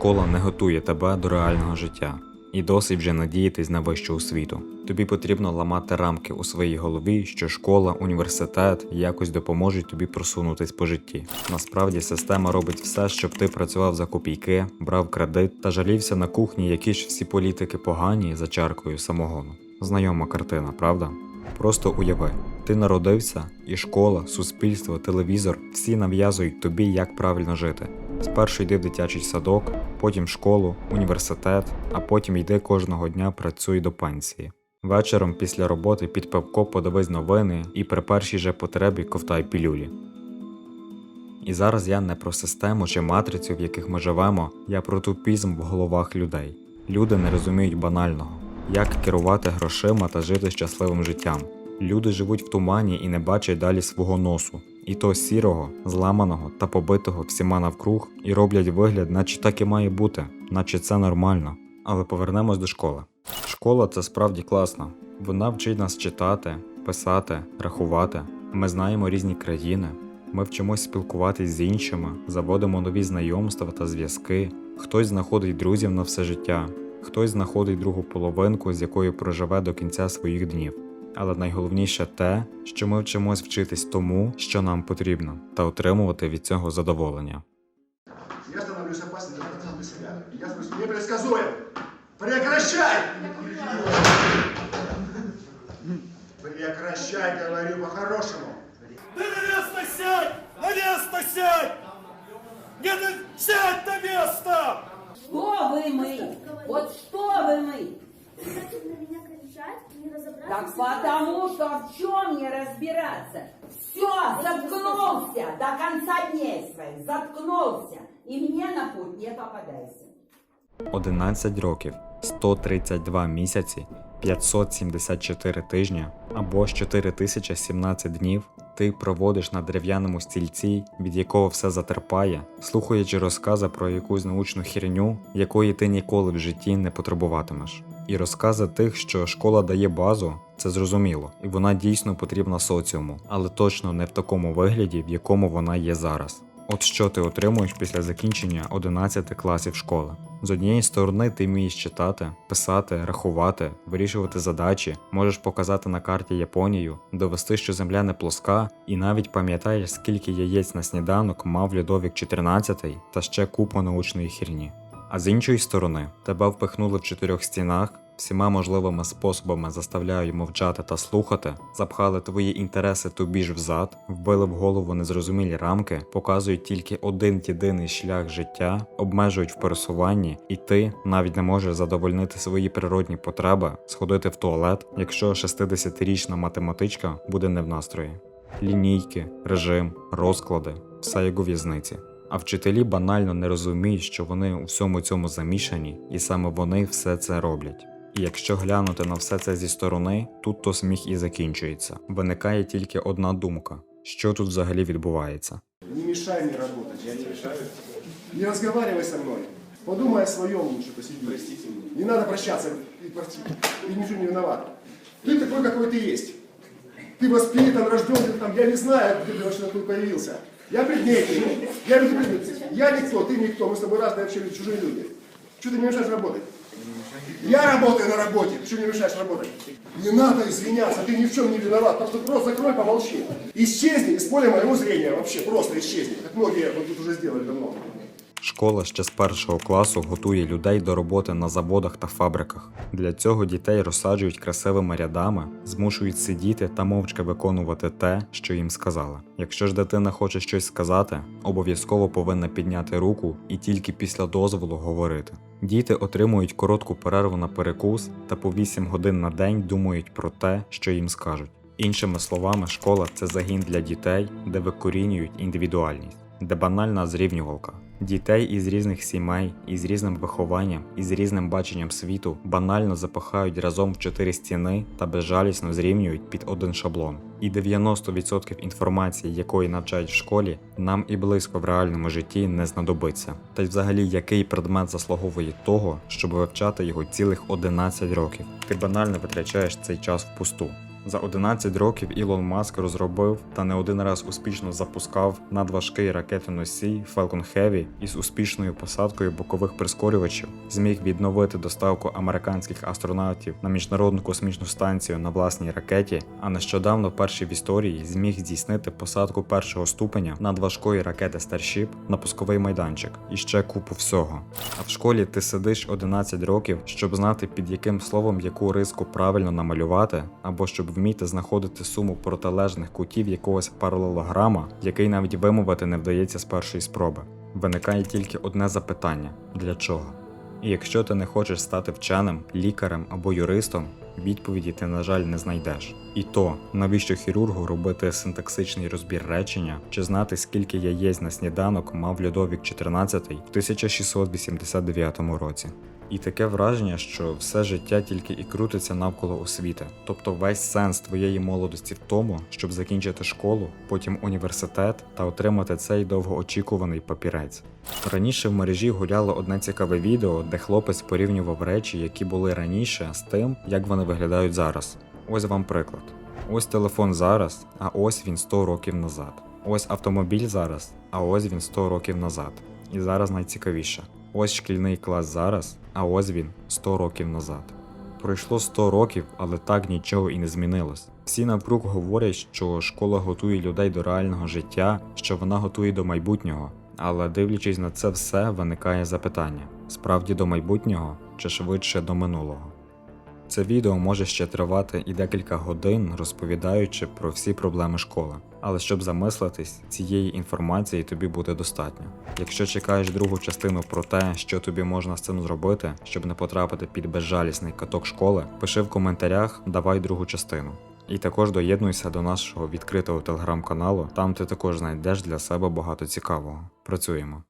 Школа не готує тебе до реального життя. І досить вже надіятись на вищу освіту. Тобі потрібно ламати рамки у своїй голові, що школа, університет якось допоможуть тобі просунутись по житті. Насправді система робить все, щоб ти працював за копійки, брав кредит та жалівся на кухні, які ж всі політики погані за чаркою самогону. Знайома картина, правда? Просто уяви, ти народився, і школа, суспільство, телевізор всі нав'язують тобі, як правильно жити. Спершу йди в дитячий садок, потім школу, університет, а потім йди кожного дня працюй до пенсії. Вечором після роботи під пивко подивись новини і при першій же потребі ковтай пілюлі. І зараз я не про систему чи матрицю, в яких ми живемо, я про тупізм в головах людей. Люди не розуміють банального, як керувати грошима та жити щасливим життям. Люди живуть в тумані і не бачать далі свого носу, і то сірого, зламаного та побитого всіма навкруг, і роблять вигляд, наче так і має бути, наче це нормально. Але повернемось до школи. Школа це справді класно. Вона вчить нас читати, писати, рахувати. Ми знаємо різні країни. Ми вчимось спілкуватись з іншими, заводимо нові знайомства та зв'язки. Хтось знаходить друзів на все життя, хтось знаходить другу половинку, з якою проживе до кінця своїх днів Але найголовніше те, що ми вчимось вчитись тому, що нам потрібно, та отримувати від цього задоволення. Я становлюсь опасным для конца для себя. Я становлюсь непредсказуем. Прекращай! Прекращай, говорю по-хорошему. Ты на место сядь! На место сядь! Не на... Сядь на место! Что вы мы? Вот не разобраться? Так потому что в чем не разбираться? Все, заткнулся до конца дней своих, заткнулся. И мне на путь не попадайся. 11 років, 132 місяці, 574 тижні або ж 4017 днів ти проводиш на дерев'яному стільці, від якого все затерпає, слухаючи розкази про якусь научну херню, якої ти ніколи в житті не потребуватимеш. І розкази тих, що школа дає базу, це зрозуміло, і вона дійсно потрібна соціуму, але точно не в такому вигляді, в якому вона є зараз. От що ти отримуєш після закінчення 11 класів школи. З однієї сторони, ти вмієш читати, писати, рахувати, вирішувати задачі, можеш показати на карті Японію, довести, що земля не плоска, і навіть пам'ятаєш, скільки яєць на сніданок мав Людовік 14 та ще купу научної херні. А з іншої сторони, тебе впихнули в чотирьох стінах, всіма можливими способами заставляють мовчати та слухати, запхали твої інтереси тобі ж взад, вбили в голову незрозумілі рамки, показують тільки один єдиний шлях життя, обмежують в пересуванні, і ти навіть не можеш задовольнити свої природні потреби, сходити в туалет, якщо 60-річна математичка буде не в настрої. Лінійки, режим, розклади, все як у в'язниці. А вчителі банально не розуміють, що вони у всьому цьому замішані, і саме вони все це роблять. І якщо глянути на все це зі сторони, тут то сміх і закінчується. Виникає тільки одна думка: що тут взагалі відбувається. Не мешай мне работать. Я не мешаю. Не разговаривай со мной. Подумай о своем лучше, посиди. Простите меня. Не надо прощаться. Ты, прости. Ты ничего не виноват. Ты такой, какой ты есть. Ты воспитан, рожден, ты там, я не знаю, где ты вообще такой появился. Я предней тебе. Я, люблю предметы. я никто, ты никто, мы с тобой разные вообще люди, чужие люди. Что ты мне мешаешь работать? Я работаю на работе, почему мне мешаешь работать? Не надо извиняться, ты ни в чем не виноват, просто просто закрой, помолчи. Исчезни из поля моего зрения, вообще просто исчезни, как многие вот тут уже сделали давно. Школа ще з першого класу готує людей до роботи на заводах та фабриках. Для цього дітей розсаджують красивими рядами, змушують сидіти та мовчки виконувати те, що їм сказали. Якщо ж дитина хоче щось сказати, обов'язково повинна підняти руку і тільки після дозволу говорити. Діти отримують коротку перерву на перекус та по 8 годин на день думають про те, що їм скажуть. Іншими словами, школа це загін для дітей, де викорінюють індивідуальність, де банальна зрівнювалка. Дітей із різних сімей, із різним вихованням, із різним баченням світу банально запихають разом в чотири стіни та безжалісно зрівнюють під один шаблон. І 90% інформації, якої навчають в школі, нам і близько в реальному житті не знадобиться. Та й взагалі який предмет заслуговує того, щоб вивчати його цілих 11 років. Ти банально витрачаєш цей час впусту. За 11 років Ілон Маск розробив та не один раз успішно запускав надважкий ракетоносій Falcon Heavy із успішною посадкою бокових прискорювачів, зміг відновити доставку американських астронавтів на міжнародну космічну станцію на власній ракеті, а нещодавно перший в історії зміг здійснити посадку першого ступеня надважкої ракети Starship на пусковий майданчик і ще купу всього. А в школі ти сидиш 11 років, щоб знати під яким словом яку риску правильно намалювати, або щоб вміти знаходити суму протилежних кутів якогось паралелограма, який навіть вимовити не вдається з першої спроби. Виникає тільки одне запитання: для чого? І якщо ти не хочеш стати вченим, лікарем або юристом, відповіді ти, на жаль, не знайдеш. І то, навіщо хірургу робити синтаксичний розбір речення, чи знати, скільки яєць на сніданок мав Людовік XIV в 1689 році. І таке враження, що все життя тільки і крутиться навколо освіти. Тобто весь сенс твоєї молодості в тому, щоб закінчити школу, потім університет та отримати цей довгоочікуваний папірець. Раніше в мережі гуляло одне цікаве відео, де хлопець порівнював речі, які були раніше, з тим, як вони виглядають зараз. Ось вам приклад. Ось телефон зараз, а ось він 100 років назад. Ось автомобіль зараз, а ось він 100 років назад. І зараз найцікавіше. Ось шкільний клас зараз, а ось він 100 років назад. Пройшло 100 років, але так нічого і не змінилось. Всі напруг говорять, що школа готує людей до реального життя, що вона готує до майбутнього. Але дивлячись на це все, виникає запитання: справді до майбутнього чи швидше до минулого? Це відео може ще тривати і декілька годин, розповідаючи про всі проблеми школи. Але щоб замислитись, цієї інформації тобі буде достатньо. Якщо чекаєш другу частину про те, що тобі можна з цим зробити, щоб не потрапити під безжалісний каток школи, пиши в коментарях, давай другу частину. І також доєднуйся до нашого відкритого телеграм-каналу, там ти також знайдеш для себе багато цікавого. Працюємо.